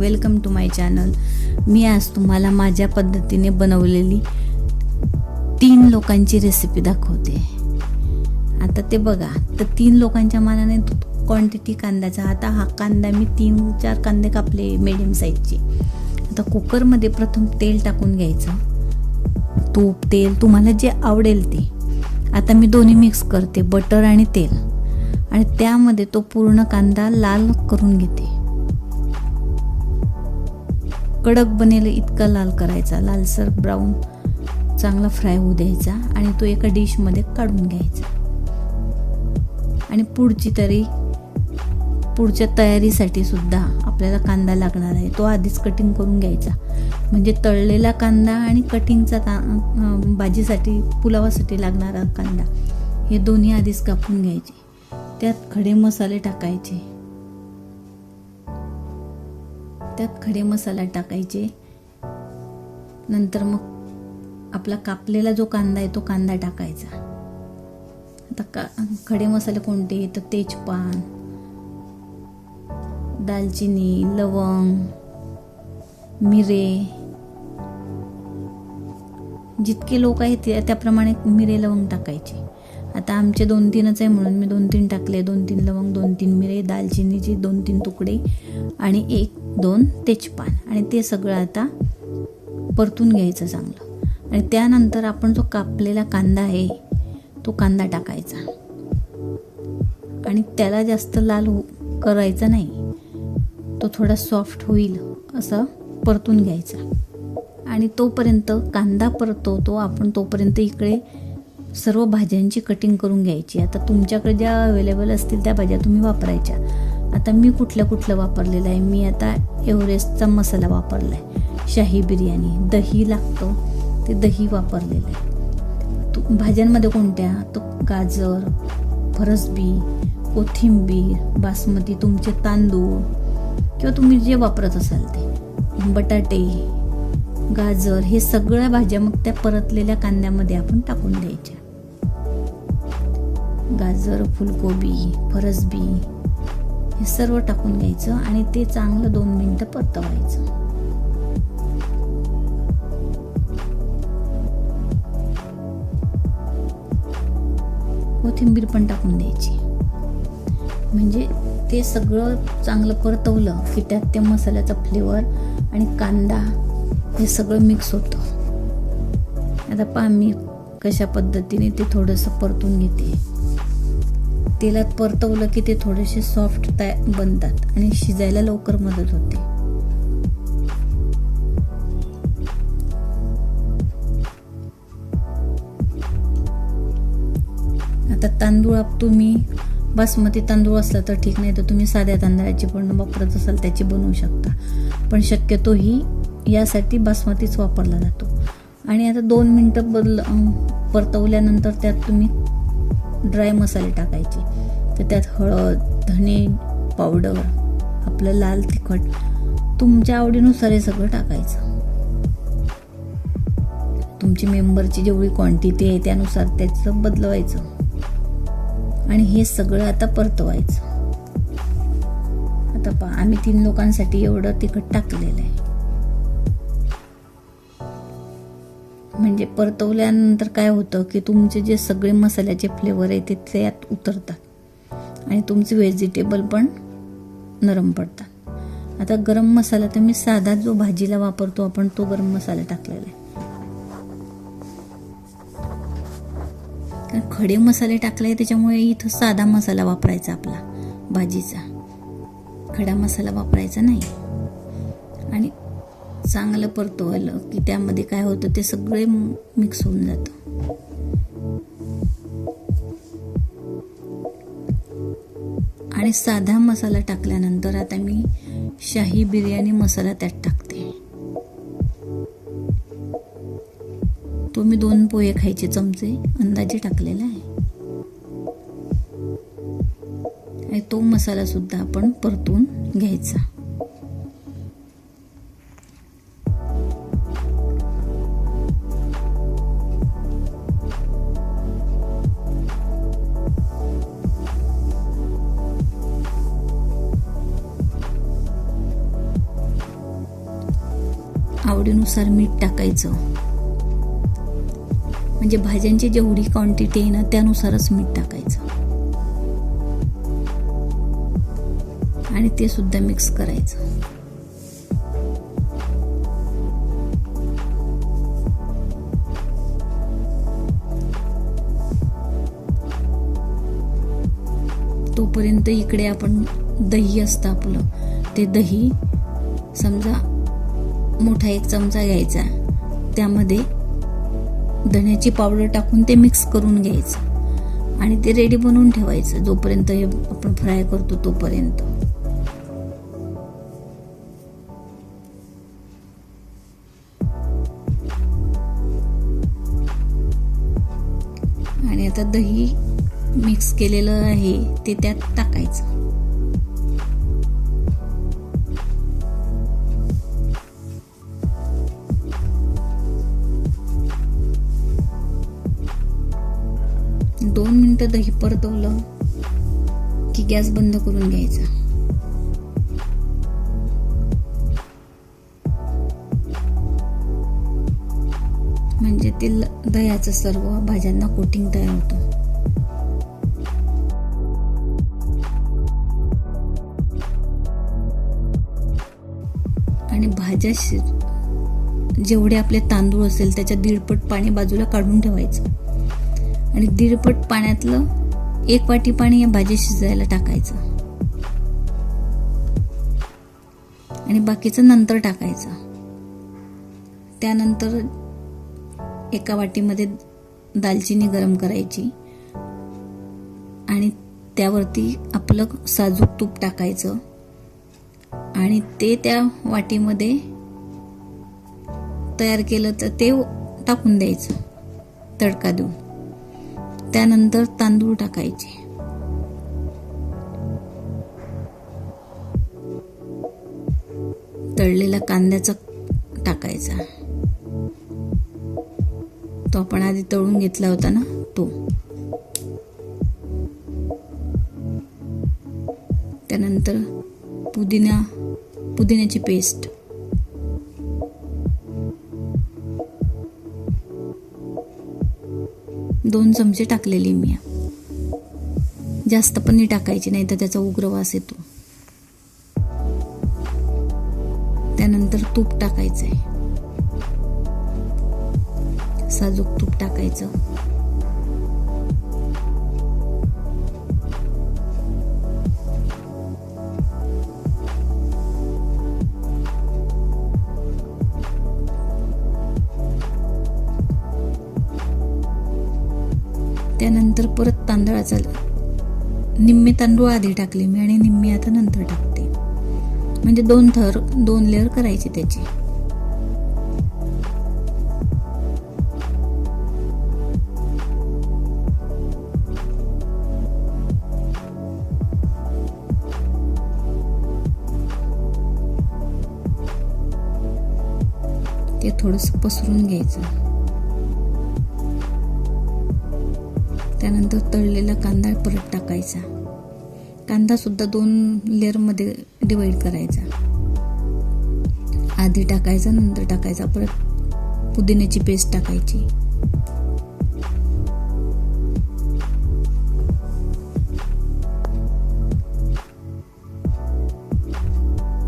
Welcome to my channel. मी आज तुम्हाला माझ्या पद्धतीने बनवलेली तीन लोकांची रेसिपी दाखवते. आता ते बघा तर तीन लोकांच्या मानाने क्वांटिटी कांद्याचा. आता हा कांदा मी तीन चार कांदे कापले मिडियम साईजचे आता कुकरमध्ये प्रथम तेल टाकून घ्यायचं. तूप तेल तुम्हाला जे आवडेल ते. आता मी दोन्ही मिक्स करते बटर आणि तेल. आणि त्यामध्ये तो पूर्ण कांदा लाल करून घेते. कडक बनेल इतका लाल करायचा. लालसर ब्राऊन चांगला फ्राय होऊ द्यायचा आणि तो एका डिशमध्ये काढून घ्यायचा. आणि पुढची तरी पुढच्या तयारीसाठी सुद्धा आपल्याला कांदा लागणार आहे. तो आधीच कटिंग करून घ्यायचा. म्हणजे तळलेला कांदा आणि कटिंगचा ता भाजीसाठी पुलावासाठी लागणारा कांदा हे दोन्ही आधीच कापून घ्यायचे. त्यात खडे मसाले टाकायचे. त्यात खडे मसाला टाकायचे. नंतर मग आपला कापलेला जो कांदा आहे तो कांदा टाकायचा. आता का खडे मसाले कोणते? तर तेजपान दालचिनी लवंग मिरे. जितके लोक आहेत त्या- त्याप्रमाणे मिरे लवंग टाकायचे. आता आमचे दोन तीनच आहे म्हणून मी दोन तीन टाकले. दोन तीन लवंग दोन तीन मिरे दालचिनीचे दोन तीन तुकडे आणि एक दोन तेजपान आणि ते सगळं आता परतून घ्यायचं चांगलं. आणि त्यानंतर आपण जो कापलेला कांदा आहे तो कांदा टाकायचा. आणि त्याला जास्त लाल हो करायचा नाही. तो थोडा सॉफ्ट होईल असं परतून घ्यायचा. आणि तोपर्यंत कांदा परतवतो आपण तोपर्यंत इकडे सर्व भाज्यांची कटिंग करून घ्यायची. आता तुमच्याकडे ज्या अवेलेबल असतील त्या भाज्या तुम्ही वापरायच्या. आता मी कुठल्या कुठलं वापरलेलं आहे? मी आता एव्हरेस्टचा मसाला वापरला आहे शाही बिर्याणी. दही लागतं. ते दही वापरलेलं आहे. तू भाज्यांमध्ये कोणत्या? तो गाजर फरसबी कोथिंबीर बासमती तुमचे तांदूळ किंवा तुम्ही जे वापरत असाल ते. बटाटे गाजर हे सगळ्या भाज्या मग त्या परतलेल्या कांद्यामध्ये आपण टाकून द्यायच्या. गाजर फुलकोबी फरसबी हे सर्व टाकून घ्यायचं आणि ते चांगलं दोन मिनटं परतवायचं. कोथिंबीर पण टाकून द्यायची. म्हणजे ते सगळं चांगलं परतवलं की त्यात त्या मसाल्याचा फ्लेवर आणि कांदा हे सगळं मिक्स होतं. आता पहा मी कशा पद्धतीने ते थोडंसं परतून घेते. तेलात परतवलं की ते थोडेसे सॉफ्ट तया बनतात आणि शिजायला लवकर मदत होते. आता तांदूळ तुम्ही बासमती तांदूळ असला तर ठीक नाही तर तुम्ही साध्या तांदळाची पण वापरत असाल त्याची बनवू शकता. पण शक्यतो ही यासाठी बासमतीच वापरला जातो. आणि आता दोन मिनटं बदल परतवल्यानंतर त्यात तुम्ही ड्राय मसाले टाकायचे. तर त्यात हळद धणे पावडर आपलं लाल तिखट तुमच्या आवडीनुसार हे सगळं टाकायचं. तुमची मेंबरची जेवढी क्वांटिटी आहे त्यानुसार त्याचं बदलवायचं. आणि हे सगळं आता परतवायचं. आता पहा आम्ही तीन लोकांसाठी एवढं तिखट टाकलेलं आहे. म्हणजे परतवल्यानंतर काय होतं की तुमचे जे सगळे मसाल्याचे फ्लेवर आहे ते त्यात उतरतात. आणि तुमचे व्हेजिटेबल पण नरम पडतात. आता गरम मसाला तर मी साधा जो भाजीला वापरतो आपण तो गरम मसाला टाकलेला आहे. कारण खडे मसाले टाकले त्याच्यामुळे इथं साधा मसाला वापरायचा आपला भाजीचा. खडा मसाला वापरायचा नाही. आणि चांगलं परतवलं की त्यामध्ये काय होतं ते सगळे मिक्स होऊन जातं. आणि साधा मसाला टाकल्यानंतर आता मी शाही बिर्याणी मसाला त्यात टाकते. तो मी दोन पोहे खायचे चमचे अंदाजे टाकलेला आहे. आणि तो मसाला सुद्धा आपण परतून घ्यायचा. क्वांटिटीनुसार मीठ टाकायचं. म्हणजे भाज्यांची जेवढी क्वांटिटी आहे ना त्यानुसारच मीठ टाकायचं. आणि ते सुद्धा मिक्स करायचं. तोपर्यंत इकडे आपण दही असतं आपलं. ते दही समजा मोठा एक चमचा घ्यायचा. त्यामध्ये धण्याची पावडर टाकून ते मिक्स करून घ्यायचं. आणि ते रेडी बनवून ठेवायचं. जोपर्यंत हे आपण फ्राय करतो तोपर्यंत. आणि आता दही मिक्स केलेलं आहे ते त्यात टाकायचं. मिनिटं दही परतवलं की गॅस बंद करून घ्यायचा? म्हणजे ते ल- दह्याचं सर्व भाज्यांना कोटिंग तयार होतं. आणि भाज्या जेवढे आपले तांदूळ असेल त्याच्या दीडपट पाणी बाजूला काढून ठेवायचं. आणि दीडपट पाण्यातलं एक वाटी पाणी या भाजी शिजायला टाकायचं. आणि बाकीचं नंतर टाकायचं. त्यानंतर एका वाटीमध्ये दालचिनी गरम करायची. आणि त्यावरती आपलं साजूक तूप टाकायचं. आणि ते त्या वाटीमध्ये तयार केलं तर ते टाकून द्यायचं. तडका देऊन. त्यानंतर तांदूळ टाकायचे. तळलेला कांद्याचा टाकायचा. तो आपण आधी तळून घेतला होता ना तो. त्यानंतर पुदिना पुदिन्याची पेस्ट. दोन चमचे टाकलेली मी. जास्त पण नाही टाकायची नाही तर त्याचा उग्र वास येतो. त्यानंतर तूप टाकायचं आहे साजूक तूप टाकायचं. त्यानंतर परत तांदळाचा निम्मे तांदूळ आधी टाकले मी आणि निम्मे आता नंतर टाकते. म्हणजे दोन थर दोन लेअर करायचे त्याची. ते थोडंसं पसरून घ्यायचं. त्यानंतर तळलेला कांदा परत टाकायचा. कांदासुद्धा दोन लेअरमध्ये डिवाईड करायचा. आधी टाकायचा नंतर टाकायचा. परत पुदिन्याची पेस्ट टाकायची.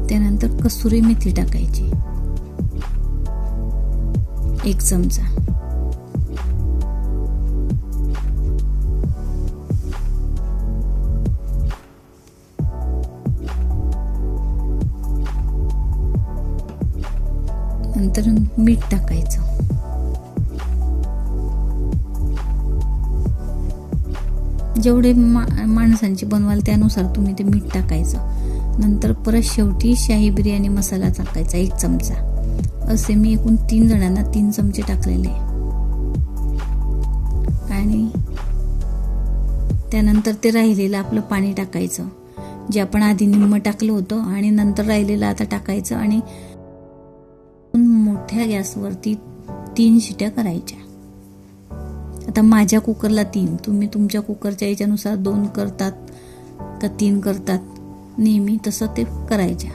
त्यानंतर कसुरी मेथी टाकायची. एक चमचा. नंतर मीठ टाकायचं. जेवढे मा माणसांची बनवाल त्यानुसार तुम्ही ते मीठ टाकायचं. नंतर परत शेवटी शाही बिर्याणी मसाला टाकायचा एक चमचा. असे मी एकूण तीन जणांना तीन चमचे टाकलेले. आणि त्यानंतर ते राहिलेलं आपलं पाणी टाकायचं. जे आपण आधी निम्म टाकलं होतं आणि नंतर राहिलेलं आता टाकायचं आणि मोठ्या गॅसवरती तीन शिट्या करायच्या. आता माझ्या कुकरला तीन. तुम्ही तुमच्या कुकरच्या याच्यानुसार दोन करतात का तीन करतात? नेहमी तसं ते करायच्या.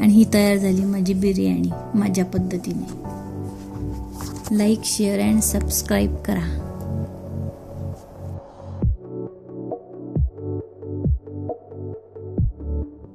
आणि ही तयार झाली माझी बिर्याणी माझ्या पद्धतीने. लाईक शेअर अँड सबस्क्राईब करा.